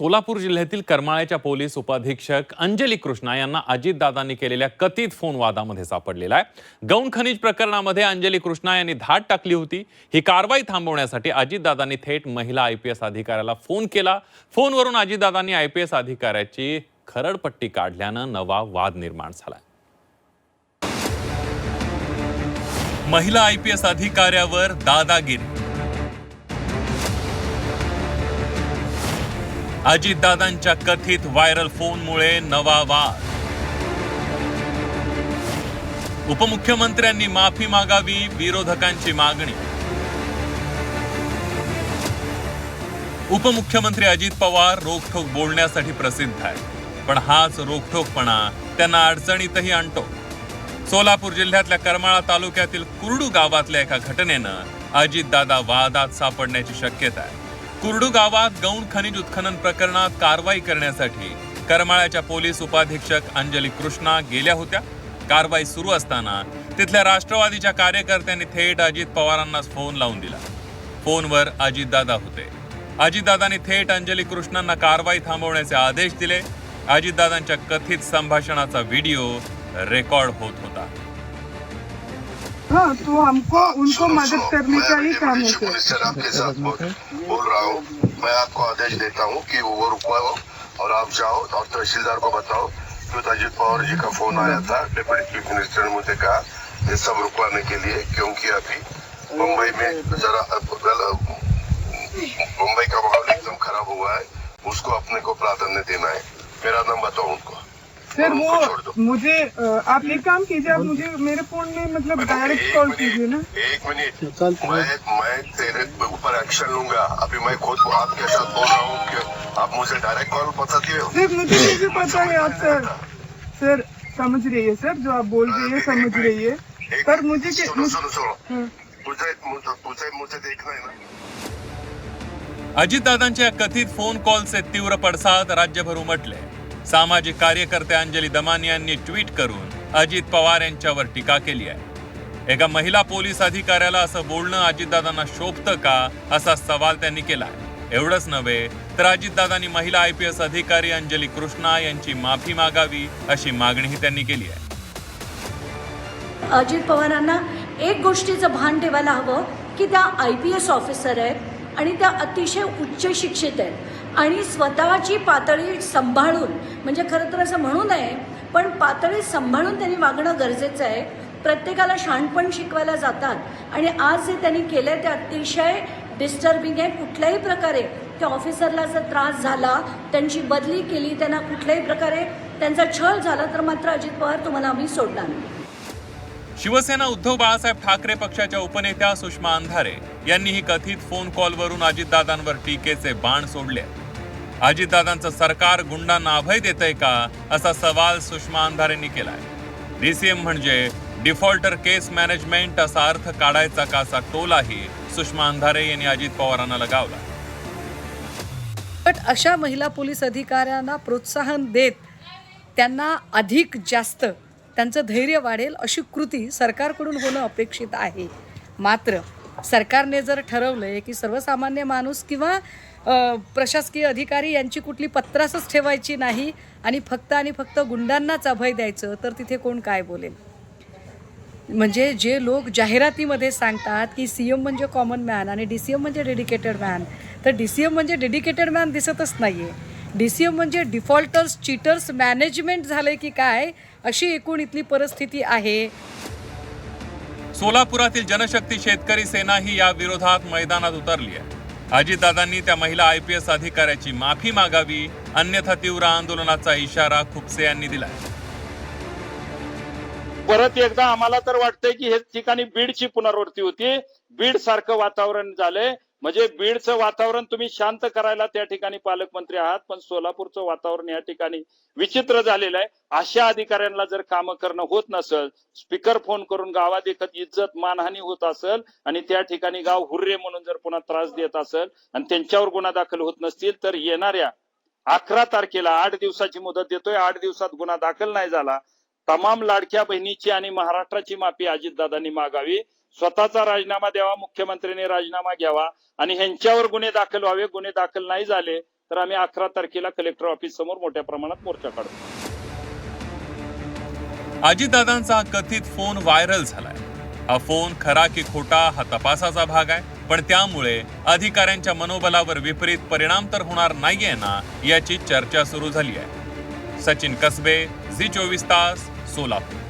सोलापूर जिल्ह्यातील करमाळ्याच्या पोलीस उपाधीक्षक अंजली कृष्णा यांना अजितदादांनी केलेल्या कथित फोन वादामध्ये सापडलेला आहे. गौण खनिज प्रकरणामध्ये अंजली कृष्णा यांनी धाड टाकली होती. ही कारवाई थांबवण्यासाठी अजितदादांनी थेट महिला आय पी एस अधिकाऱ्याला फोन केला. फोनवरून अजितदादांनी आय पी एस अधिकाऱ्याची खरडपट्टी काढल्यानं नवा वाद निर्माण झाला. महिला आय पी एस अधिकाऱ्यावर दादागिरी. अजितदादांच्या कथित व्हायरल फोनमुळे नवा वाद उपमुख्यमंत्र्यांनी माफी मागावी विरोधकांची मागणी. उपमुख्यमंत्री अजित पवार रोखोक बोलण्यासाठी प्रसिद्ध आहे पण हाच रोखठोकपणा त्यांना अडचणीतही आणतो. सोलापूर जिल्ह्यातल्या करमाळा तालुक्यातील कुरडू गावातल्या एका घटनेनं अजितदादा वादात सापडण्याची शक्यता आहे. कुर्डू गावात गौण खनिज उत्खनन प्रकरणात कारवाई करण्यासाठी करमाळ्याच्या पोलीस उपाधीक्षक अंजली कृष्णा गेल्या होत्या. कारवाई सुरू असताना तिथल्या राष्ट्रवादीच्या कार्यकर्त्यांनी थेट अजित पवारांनाच फोन लावून दिला. फोनवर अजितदादा होते. अजितदादांनी थेट अंजली कृष्णांना कारवाई थांबवण्याचे आदेश दिले. अजितदादांच्या कथित संभाषणाचा व्हिडिओ रेकॉर्ड होत होता. हाँ तो हमको उनको मदद करने का ही काम है सर आपके साथ बोल, बोल रहा हूँ। मैं आपको आदेश देता हूँ कि वो रुकवाओ और आप जाओ और तहसीलदार को बताओ कि अजित पवार जी का फ़ोन आया था डिप्टी चीफ मिनिस्टर ने मुझे कहा ये सब रुकवाने के लिए क्योंकि अभी मुंबई में जरा मुंबई का माहौल एकदम खराब हुआ है उसको अपने को प्राधान्य देना है। मेरा नाम बताओ उनको। सर वो मुझे आप एक काम कीजिए आप मुझे मेरे फोन में मतलब डायरेक्ट कॉल कीजिए ना। एक मिनट मैं मैं तेरे ऊपर एक्शन लूंगा। अभी मैं खुद आपके साथ बोल रहा हूँ कि आप मुझे डायरेक्ट कॉल बताती हो? सर मुझे नहीं पता है आप सर। सर समझ रही है सर जो आप बोल रही है समझ रही है। एक पर मुझे सुनो सुनो सुनो। मुझे तुझे मुझे देखना है ना। अजितदादांच्या कथित फोन कॉलचे तीव्र पडसाद राज्यभर उमटले सामाजिक कार्यकर्ते अंजली दमानी यांनी ट्विट करून अजित पवार यांच्यावर टीका केली आहे. एका महिला पोलीस अधिकाऱ्याला असं बोलणं अजितदादांना शोभतं का असा सवाल त्यांनी केला आहे. एवढंच नव्हे तर अजितदादांनी महिला आय पी एस अधिकारी अंजली कृष्णा यांची माफी मागावी अशी मागणीही त्यांनी केली आहे. अजित पवारांना एक गोष्टीचं भान ठेवायला हवं की त्या आय पी एस ऑफिसर आहेत आणि त्या अतिशय उच्च शिक्षित आहेत. आणि स्वतःची पातळी सांभाळून म्हणजे खरं तर असं म्हणू नये पण पातळी सांभाळून त्यांनी वागणं गरजेचं आहे. प्रत्येकाला शहाणपण शिकवायला जातात. आणि आज जे त्यांनी केलं आहे ते अतिशय डिस्टर्बिंग आहे. कुठल्याही प्रकारे त्या ऑफिसरला जर त्रास झाला त्यांची बदली केली त्यांना कुठल्याही प्रकारे त्यांचा छळ झाला तर मात्र अजित पवार तुम्हाला आम्ही सोडणार नाही. शिवसेना उद्धव बाळासाहेब ठाकरे पक्षाच्या उपनेत्या सुषमा अंधारे यांनी ही कथित फोन कॉलवरून अजितदादांवर टीकेचे बाण सोडले. अजितदादांचं सरकार गुंडांना अभय देतंय का असा सवाल सुषमा अंधारेंनी केलाय. डीसीएम म्हणजे डिफॉल्टर केस मॅनेजमेंट असा अर्थ काढायचा का असा टोलाही सुषमा अंधारे यांनी अजित पवारांना लगावला. बट अशा महिला पोलीस अधिकाऱ्यांना प्रोत्साहन देत त्यांना अधिक जास्त त्यांचं धैर्य वाढेल अशी कृती सरकारकडून होणं अपेक्षित आहे. मात्र सरकारने जर ठरवलं आहे की सर्वसामान्य माणूस किंवा प्रशासकीय अधिकारी यांची कुठली पत्रासच ठेवायची नाही आणि फक्त आणि फक्त गुंडांनाच अभय द्यायचं तर तिथे कोण काय बोलेल? म्हणजे जे लोक जाहिरातीमध्ये सांगतात की सी एम म्हणजे कॉमन मॅन आणि डी सी एम म्हणजे डेडिकेटेड मॅन तर डी सी एम म्हणजे डेडिकेटेड मॅन दिसतच नाही आहे डी सी एम म्हणजे डिफॉल्टर्स चीटर्स मॅनेजमेंट झालं की काय? अशी एकूण इथली परिस्थिती आहे. सोलापुरातील जनशक्ती शेतकरी सेना ही या विरोधात मैदानात उतरली आहे. अजितदादांनी त्या महिला आय पी एस अधिकाऱ्याची माफी मागावी अन्यथा तीव्र आंदोलनाचा इशारा खुपसे यांनी दिलाय. परत एकदा आम्हाला तर वाटतंय की हे ठिकाणी बीडची पुनरावृत्ती होती. बीड सारखं वातावरण झालंय. म्हणजे बीडचं वातावरण तुम्ही शांत करायला त्या ठिकाणी पालकमंत्री आहात पण सोलापूरचं वातावरण या ठिकाणी विचित्र झालेलं आहे. अशा अधिकाऱ्यांना जर कामं करणं होत नसेल स्पीकर फोन करून गावात एकत इज्जत मानहानी होत असेल आणि त्या ठिकाणी गाव हुर्रे म्हणून जर पुन्हा त्रास देत असेल आणि त्यांच्यावर गुन्हा दाखल होत नसतील तर येणाऱ्या अकरा तारखेला आठ दिवसाची मुदत देतोय. आठ दिवसात गुन्हा दाखल नाही झाला. तमाम लाडक्या बहिणीची आणि महाराष्ट्राची माफी अजितदादांनी मागावी. स्वतःचा राजीनामा द्यावा मुख्यमंत्र्यांनी राजीनामा घ्यावा आणि ह्यांच्यावर गुन्हे दाखल व्हावे. गुन्हे दाखल नाही झाले तर आम्ही अकरा तारखेला कलेक्टर ऑफिस समोर मोठ्या प्रमाणात मोर्चा काढतो अजितदादांचा कथित फोन व्हायरल झालाय. हा फोन खरा की खोटा हा तपासाचा भाग आहे पण त्यामुळे अधिकाऱ्यांच्या मनोबलावर विपरीत परिणाम तर होणार नाहीये ना याची चर्चा सुरू झाली आहे. सचिन कसबे झी चोवीस तास सोलापूर.